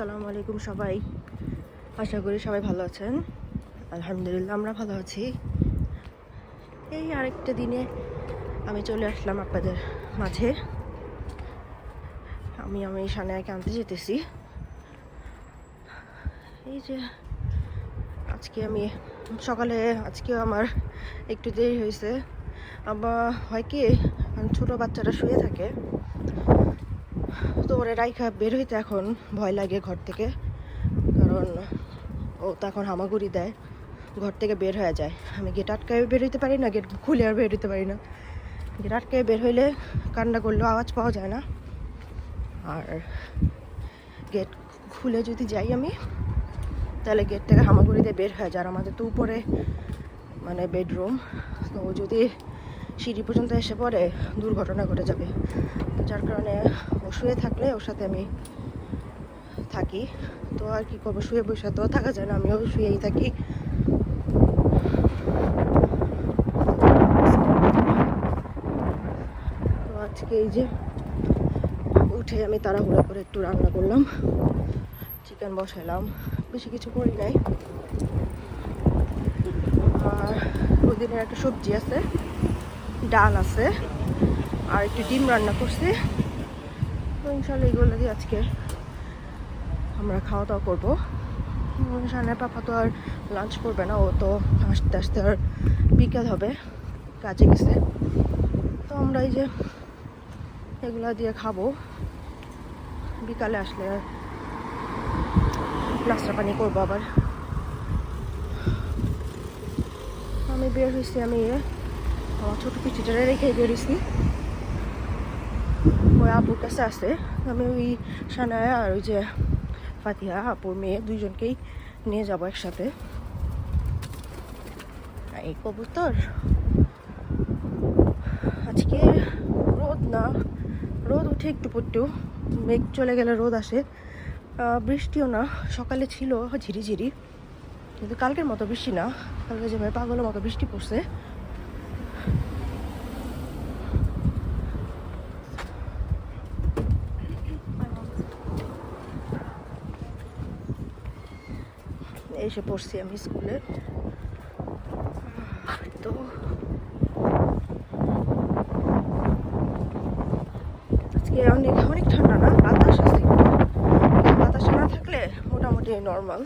আসসালামু আলাইকুম সবাই। আশা করি সবাই ভালো আছেন। আলহামদুলিল্লাহ, আমরা ভালো আছি। এই আরেকটা দিনে আমি চলে আসলাম আপনাদের মাঝে। আমি আমি সানায়াকে আনতে যেতেছি। এই যে আজকে আমি, সকালে আজকেও আমার একটু দেরি হয়েছে। আবার হয় কি, ছোটো বাচ্চারা শুয়ে থাকে। তো ওরে রাইখা বের হইতে এখন ভয় লাগে ঘর থেকে। কারণ ও তো এখন হামাগুড়ি দেয়। ঘর থেকে বের হয়ে যায়। আমি গেট আটকায় বের হইতে পারি না গেট খুলে আর বের হইতে পারি না। গেট আটকায় বের হইলে কান্না করলেও আওয়াজ পাওয়া যায় না। আর গেট খুলে যদি যাই আমি, তাহলে গেট থেকে হামাগুড়ি দিয়ে বের হয়ে যায়। আর আমাদের তো উপরে মানে বেডরুম তো ও যদি সিঁড়ি পর্যন্ত এসে পড়ে, দুর্ঘটনা ঘটে যাবে। যার কারণে ও শুয়ে থাকলে ওর সাথে আমি থাকি। তো আর কি করব? শুয়ে বসে তো থাকা যায় না, আমিও শুয়েই থাকি। তো আজকে এই যে উঠে আমি তাড়াহুড়া করে একটু রান্না করলাম চিকেন বসালাম বেশি কিছু করি নাই। আর ওদিনের একটা সবজি আছে, ডাল আছে। আর একটু ডিম রান্না করছি। তো ইনশাল্লাহ এগুলো দিয়ে আজকে আমরা খাওয়া দাওয়া করব। সানের পাপা তো আর লাঞ্চ করবে না, ও তো আস্তে আস্তে আর বিকেল হবে, কাজে গেছে। তো আমরা এই যে এগুলা দিয়ে খাব। বিকালে আসলে নাস্তা পানি করব আবার। আমি বের হয়েছি, আমি আমার ছোটো পিচিটারে রেখে বেরিয়েছি ওই আপুর কাছে আছে আমি ওই সানায়া আর ওই যে ফাতিহা, আপুর মেয়ে দুইজনকেই নিয়ে যাব একসাথে। এই কবুতর। আজকে রোদ না। রোদ উঠে একটু পড়তেও। মেঘ চলে গেলে রোদ আসে। বৃষ্টিও না। সকালে ছিল ঝিরিঝিরি। কিন্তু কালকের মতো বৃষ্টি না। কালকে যে পাগলের মতো বৃষ্টি পড়ছে। এসে পড়ছি আমি স্কুলে। তো আজকে অনেক অনেক ঠান্ডা না? বাতাস আছে বাতাস না থাকলে মোটামুটি নর্মাল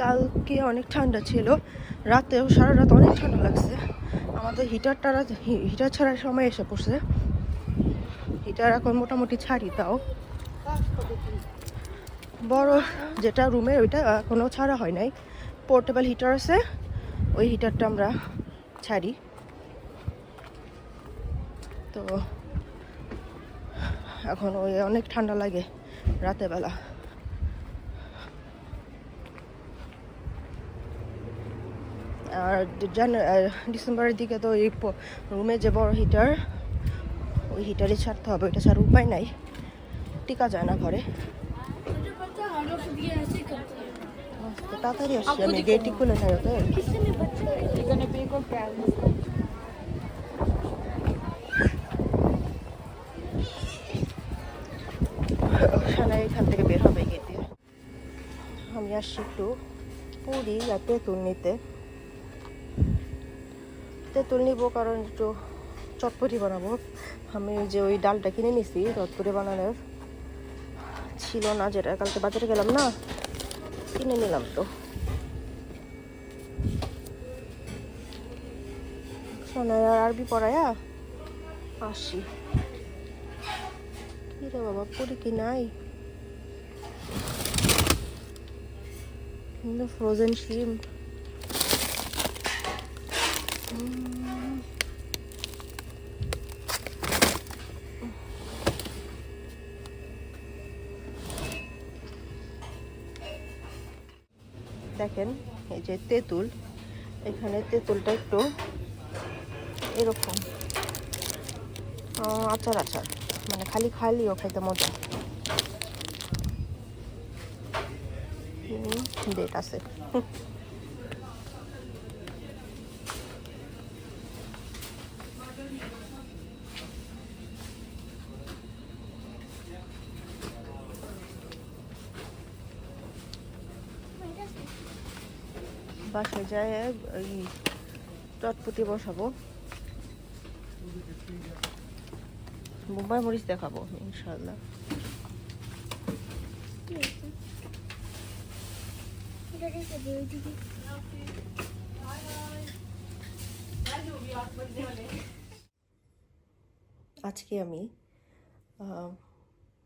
কালকে অনেক ঠান্ডা ছিল। রাতেও সারা রাত অনেক ঠান্ডা লাগছে। আমাদের হিটারটা হিটার ছাড়ার সময় এসে পড়ছে। হিটার এখন মোটামুটি ছাড়ি তাও। বড় যেটা রুমে, ওইটা কোনো ছাড়া হয় নাই। পোর্টেবল হিটার আছে, ওই হিটারটা আমরা ছাড়ি। তো এখন ওই অনেক ঠান্ডা লাগে রাতের বেলা। আর ডিসেম্বরের দিকে তো এই রুমে যে বড় হিটার ওই হিটারই ছাড়তে হবে, ওইটা ছাড়া উপায় নাই। টিকা যায় না ঘরে। তাড়াতাড়ি আসছি আমি গেটই খুলে নাই ওদের এখান থেকে বের হবে আমি আসছি একটু পুরি তেঁতুল নিতে। তেঁতুল কারণ একটু চটপটি বানাবো। আমি যে ওই ডালটা কিনে নিছি চটপটি বানানোর। ছিল না যেটা কালকে বাজারে গেলাম না। কিনে নিলাম তো। সোনায় আর আরবি পড়ায়া আসি। কি রে বাবা পুরি কি নাই? ফ্রোজেন শিম দেখেন, এই যে তেঁতুল, এখানে তেঁতুলটা একটু এরকম আচার আচার মানে খালি খালিও খাইতে মজা। ডেট আছে। বাসায় যায় ওই চটপটি বসাবো। মুম্বাই মরিচ দেখাবো ইনশাল্লাহ আজকে আমি আহ,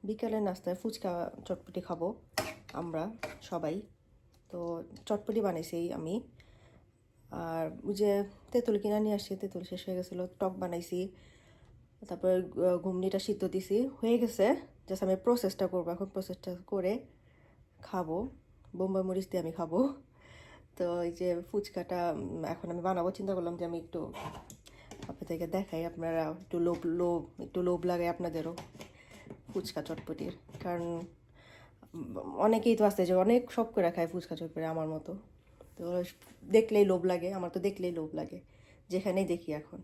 বিকালে নাস্তায় ফুচকা চটপটি খাব আমরা সবাই। তো চটপটি বানাইছি আমি। আর ওই যে তেঁতুল কিনা নিয়ে আসছি, তেঁতুল শেষ হয়ে গেছিল, টক বানাইছি। তারপরে ঘুমনিটা সিদ্ধ দিছি। হয়ে গেছে জাস্ট আমি প্রসেসটা করব, এখন প্রসেসটা করে খাব। বোম্বাই মরিচ দিয়ে আমি খাব। তো এই যে ফুচকাটা এখন আমি বানাবো। চিন্তা করলাম যে আমি একটু আপনাদেরকে দেখাই, আপনারা একটু লোভ লোভ, একটু লোভ লাগে আপনাদেরও ফুচকা চটপটির। কারণ অনেকেই তো আসতে যে অনেক শখ করে খায় ফুচকা চটপটি আমার মতো। তো দেখলেই লোভ লাগে, আমার তো দেখলেই লোভ লাগে, যেখানেই দেখি এখন।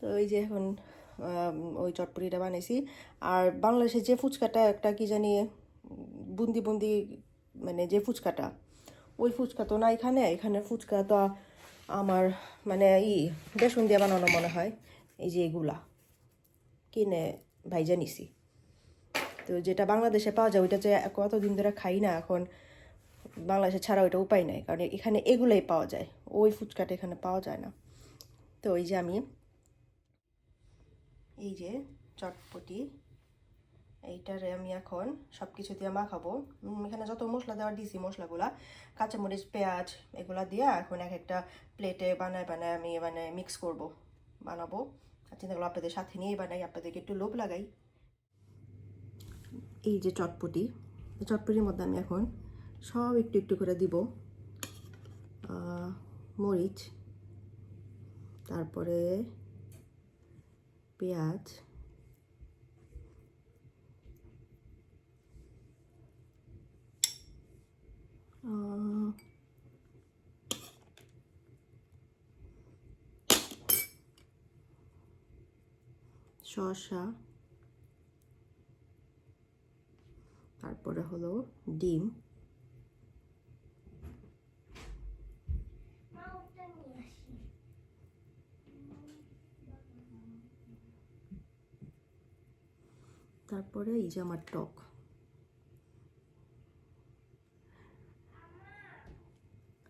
তো ওই যে এখন ওই চটপটিটা বানিয়েছি আর বাংলাদেশের যে ফুচকাটা একটা কি জানি, বুন্দি বুন্দি মানে যে ফুচকাটা, ওই ফুচকা তো না এখানে। এখানে ফুচকা তো আমার মানে ই, বেসন দিয়ে বানানো মনে হয়। এই যে এগুলা কিনে ভাইজা নিছি। তো যেটা বাংলাদেশে পাওয়া যায়, ওইটা যে কতদিন ধরে খাই না এখন, বাংলাদেশে ছাড়া ওইটা উপায় নাই। কারণ এখানে এগুলাই পাওয়া যায়, ওই ফুচকাটা এখানে পাওয়া যায় না। তো এই যে আমি, এই যে চটপটি, এইটারে আমি এখন সব কিছু দিয়ে মাখাবো। এখানে যত মশলা দেওয়ার দিছি, মশলাগুলা, কাঁচামরিচ, পেঁয়াজ, এগুলা দিয়ে এখন এক একটা প্লেটে বানায় বানায় আমি মানে মিক্স করব, বানাবো। আর চিন্তা করলাম আপনাদের সাথে নিয়েই বানাই, আপনাদেরকে একটু লোভ লাগাই। এই যে চটপটি চটপটির মধ্যে আমি এখন সব একটু একটু করে দিব মরিচ, তারপরে পেঁয়াজ শসা তারপরে হলো ডিম। তারপরে এই যে আমার টক।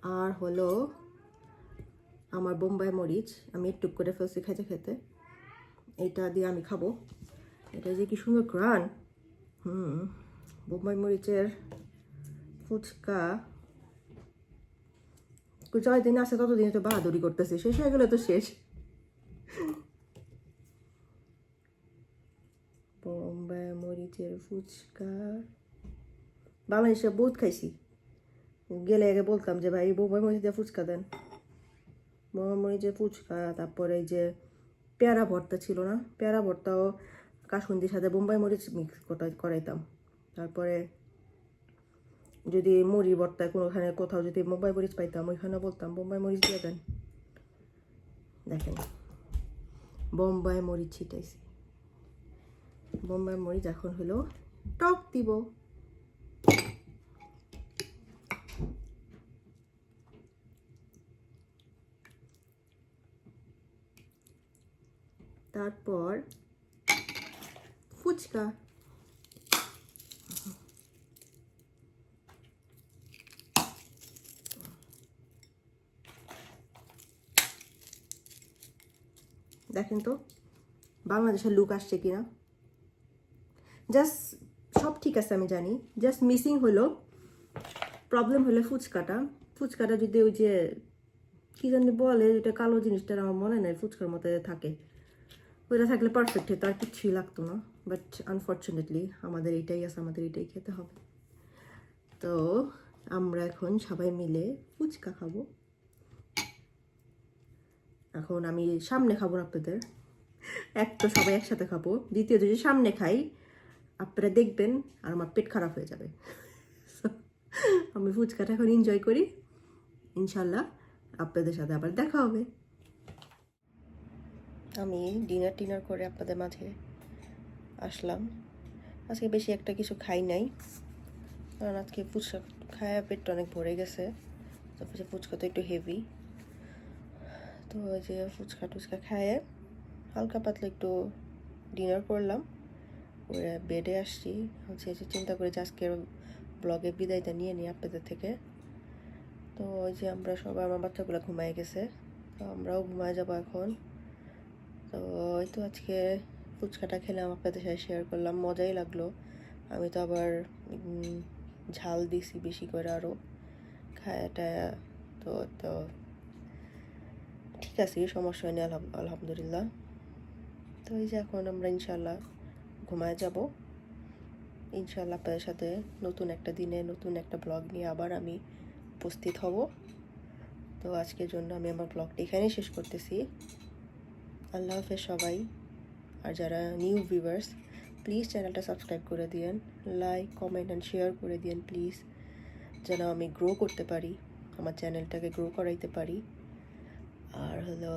আর হলো আমার বোম্বাই মরিচ। আমি একটু করে ফেলছি খেতে খেতে। এটা দিয়ে আমি খাব। এটা যে কি সুন্দর গ্রান হুম। বোম্বাই মরিচের ফুচকা। দিন আছে ততদিন তো বাহাদুরি করতেছে। শেষ হয়ে গেলে তো শেষ। বোম্বাই মরিচের ফুচকা। বাংলাদেশে বহুত খাইছি। গেলে আগে বলতাম যে, ভাই, বোম্বাই মরিচ দিয়ে ফুচকা দেন। বোম্বাই মরিচের ফুচকা, তারপরে এই যে পেয়ারা ভর্তা ছিল না? পেয়ারা ভর্তাও কাসুন্দির সাথে বোম্বাই মরিচ মিক্স করাইতাম। তারপরে যদি মুড়ি ভর্তায় কোনোখানে কোথাও যদি বোম্বাই মরিচ পাইতাম, ওইখানে বলতাম, বোম্বাই মরিচ দিয়ে দেন। দেখেন, বোম্বাই মরিচ ছিটাইছি। বোম্বাই মরিচ এখন হলো টক দিব। তারপর ফুচকা। দেখেন তো, বাংলাদেশের লুক আসছে কিনা? জাস্ট সব ঠিক আছে আমি জানি জাস্ট মিসিং হলো প্রবলেম হলো ফুচকাটা। ফুচকাটা যদি ওই যে, কি জানি বলে এটা কালো জিনিসটা আমার মনে নেই, ফুচকার মতো থাকে। ওইটা থাকলে পারফেক্ট হতো, আর কিচ্ছুই লাগতো না। বাট আনফর্চুনেটলি আমাদের এইটাই আছে, আমাদের এইটাই খেতে হবে। তো আমরা এখন সবাই মিলে ফুচকা খাব। এখন আমি সামনে খাব না আপনাদের। এক তো সবাই একসাথে খাব। দ্বিতীয় যদি সামনে খাই, আপনারা দেখবেন আর আমার পেট খারাপ হয়ে যাবে। আমি ফুচকাটা এখন এনজয় করি। ইনশাল্লাহ আপনাদের সাথে আবার দেখা হবে। আমি ডিনার টিনার করে আপনাদের মাঝে আসলাম। আজকে বেশি একটা কিছু খাই নাই। কারণ আজকে ফুচকা খায়া পেটটা অনেক ভরে গেছে। তারপরে ফুচকা তো একটু হেভি তো ওই যে ফুচকা টুচকা খায়ে হালকা পাতলা একটু ডিনার করলাম। করে বেডে আসছি। হচ্ছে যে চিন্তা করে যে আজকের ব্লগে বিদায়টা নিয়ে নিই আপনাদের থেকে। তো ওই যে আমরা সবাই, আমার বাচ্চাগুলো ঘুমায় গেছে। তো আমরাও ঘুমায় যাব এখন। তো ওই তো আজকে ফুচকাটা খেলাম, আপনাদের সাথে শেয়ার করলাম। মজাই লাগল। আমি তো আবার ঝাল দিছি বেশি করে আরও খায় টায়া তো তো আছে সমস্যা হয়নি, আলহাম- আলহামদুলিল্লাহ। তো এই যে এখন আমরা ইনশাল্লাহ ঘুমায় যাব। ইনশাল্লাহ আপনাদের সাথে নতুন একটা দিনে, নতুন একটা ব্লগ নিয়ে আবার আমি উপস্থিত হব। তো আজকের জন্য আমি আমার ব্লগটা এখানেই শেষ করতেছি। আল্লাহ হাফেজ সবাই। আর যারা নিউ ভিউয়ার্স, প্লিজ চ্যানেলটা সাবস্ক্রাইব করে দিয়েন। লাইক, কমেন্ট অ্যান্ড শেয়ার করে দিয়েন প্লিজ। যেন আমি গ্রো করতে পারি, আমার চ্যানেলটাকে গ্রো করাইতে পারি। আর হলো,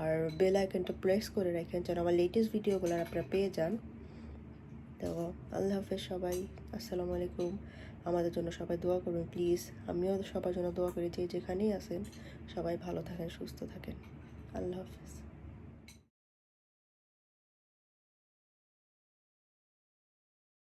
আর বেল আইকনটা প্রেস করে রাখেন যেন আমার লেটেস্ট ভিডিওগুলো আপনারা পেয়ে যান। তো আল্লাহ হাফেজ সবাই, আসসালামু আলাইকুম। আমাদের জন্য সবাই দোয়া করুন প্লিজ আমিও সবার জন্য দোয়া করি যে যেখানেই আছেন, সবাই ভালো থাকেন, সুস্থ থাকেন। আল্লাহ হাফেজ।